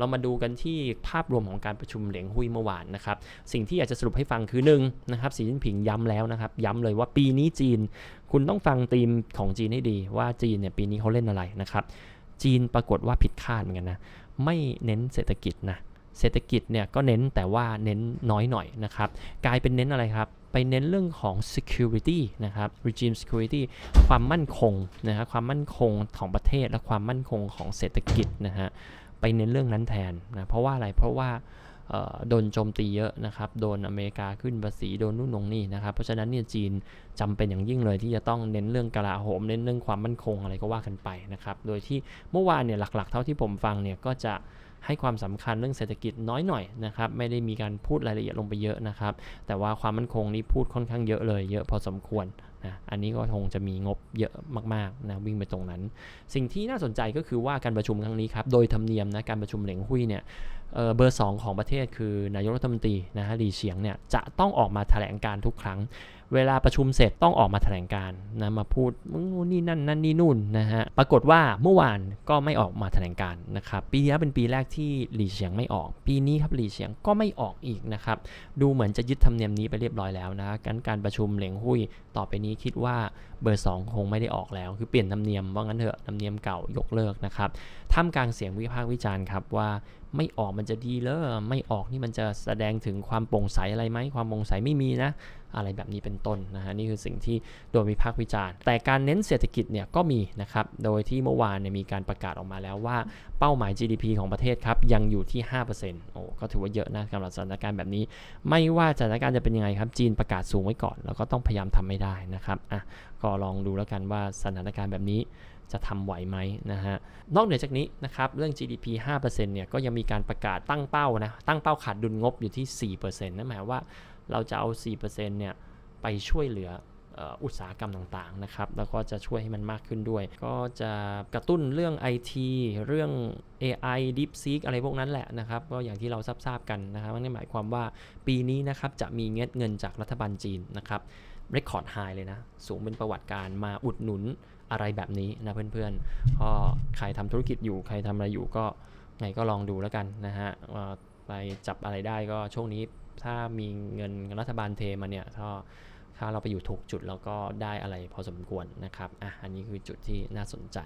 เรามาดูกันที่ภาพรวมของการประชุมเหลียงหุยเมื่อวานนะครับ สิ่งที่อยากจะสรุปให้ฟังคือหนึ่งนะครับสีจิ้นผิงย้ำแล้วนะครับ ย้ำเลยว่าปีนี้จีน คุณต้องฟังธีมของจีนให้ดี ว่าจีนเนี่ยปีนี้เขาเล่นอะไรนะครับ จีนปรากฏว่าผิดคาดเหมือนกันนะ ไม่เน้นเศรษฐกิจนะเศรษฐกิจเนี่ยก็เน้นแต่ว่าเน้นน้อยหน่อยนะครับ กลายเป็นเน้นอะไรครับ ไปเน้นเรื่องของ security นะครับ regime security ความมั่นคงนะฮะความมั่นคงของประเทศและความมั่นคงของเศรษฐกิจนะฮะ ไปเน้นเรื่องนั้นแทนนะเพราะว่าอะไรเพราะว่าโดนโจมตีเยอะนะครับ โดนอเมริกาขึ้นภาษีโดนนู่นนงนี่นะครับ เพราะฉะนั้นเนี่ยจีนจำเป็นอย่างยิ่งเลยที่จะต้องเน้นเรื่องกลาโหมเน้นเรื่องความมั่นคงอะไรก็ว่ากันไปนะครับ โดยที่เมื่อวานเนี่ยหลักๆ เท่าที่ผมฟังเนี่ยก็จะให้ความสำคัญเรื่องเศรษฐกิจน้อยหน่อยนะครับ ไม่ได้มีการพูดรายละเอียดลงไปเยอะนะครับ แต่ว่าความมั่นคงนี่พูดค่อนข้างเยอะเลยเยอะพอสมควร นะอันนี้ก็คงจะมีงบเยอะมากๆนะวิ่งไปตรงนั้น สิ่งที่น่าสนใจก็คือว่าการประชุมครั้งนี้ครับโดยธรรมเนียมนะการประชุมเหลงหุยเนี่ยเเบอร์ 2 ของประเทศคือนายกรัฐมนตรีนะฮะหลีเฉียงเนี่ยจะต้องออกมาแถลงการทุกครั้ง เวลาประชุมเสร็จต้องออกมาแถลงการนะมาพูดนู่นนี่นั่นนั่นนี่นู่นนะฮะปรากฏว่าเมื่อวานก็ไม่ออกมาแถลงการนะครับปีนี้เป็นปีแรกที่หลีเฉียงไม่ออก ปีนี้ครับหลีเฉียงก็ไม่ออกอีกนะครับดูเหมือนจะยึดธรรมเนียมนี้ไปเรียบร้อยแล้วนะการการประชุมเหลงหุยต่อไปนี้คิดว่าเบอร์ 2 คงไม่ได้ออกแล้ว คือเปลี่ยนธรรมเนียมว่างั้นเถอะธรรมเนียมเก่ายกเลิกนะครับท่ามกลางเสียงวิพากษ์วิจารณ์ครับว่า ไม่ออกมันจะดีเลยไม่ออกนี่มันจะแสดงถึงความโปร่งใสอะไรไหมความโปร่งใสไม่มีนะ อะไรแบบนี้เป็นต้นนะฮะนี่คือสิ่งที่โดนวิพากษ์วิจารณ์ แต่การเน้นเศรษฐกิจเนี่ยก็มีนะครับ โดยที่เมื่อวานเนี่ยมีการประกาศออกมาแล้วว่าเป้าหมาย GDP ของประเทศครับยังอยู่ที่ 5%โอ้ก็ถือว่าเยอะนะสำหรับสถานการณ์แบบนี้ ไม่ว่าสถานการณ์จะเป็นยังไงครับจีนประกาศสูงไว้ก่อน แล้วก็ต้องพยายามทำไม่ได้นะครับอะก็ลองดูแล้วกันว่าสถานการณ์แบบนี้ จะทำไหวไหมนะฮะ นอกเหนือจากนี้นะครับ เรื่อง GDP 5%เนี่ยก็ยังมีการประกาศตั้งเป้านะ ตั้งเป้าขาดดุลงบอยู่ที่ 4%นั่นหมายว่าเราจะเอา 4%เนี่ยไปช่วยเหลืออุตสาหกรรมต่างๆนะครับ แล้วก็จะช่วยให้มันมากขึ้นด้วย ก็จะกระตุ้นเรื่อง IT เรื่อง AI DeepSeek อะไรพวกนั้นแหละนะครับ ก็อย่างที่เราทราบๆกันนะครับนั่นหมายความว่าปีนี้นะครับจะมีเงินเงินจากรัฐบาลจีนนะครับ เรคคอร์ดไฮเลยนะ สูงเป็นประวัติการมาอุดหนุนอะไรแบบนี้นะเพื่อนๆก็ใครทำธุรกิจอยู่ใครทำอะไรอยู่ก็ไงก็ลองดูแล้วกันนะฮะไปจับอะไรได้ก็ช่วงนี้ถ้ามีเงินรัฐบาลเทมาเนี่ยถ้าถ้าเราไปอยู่ถูกจุดแล้วก็ได้อะไรพอสมควรนะครับอะอันนี้คือจุดที่น่าสนใจ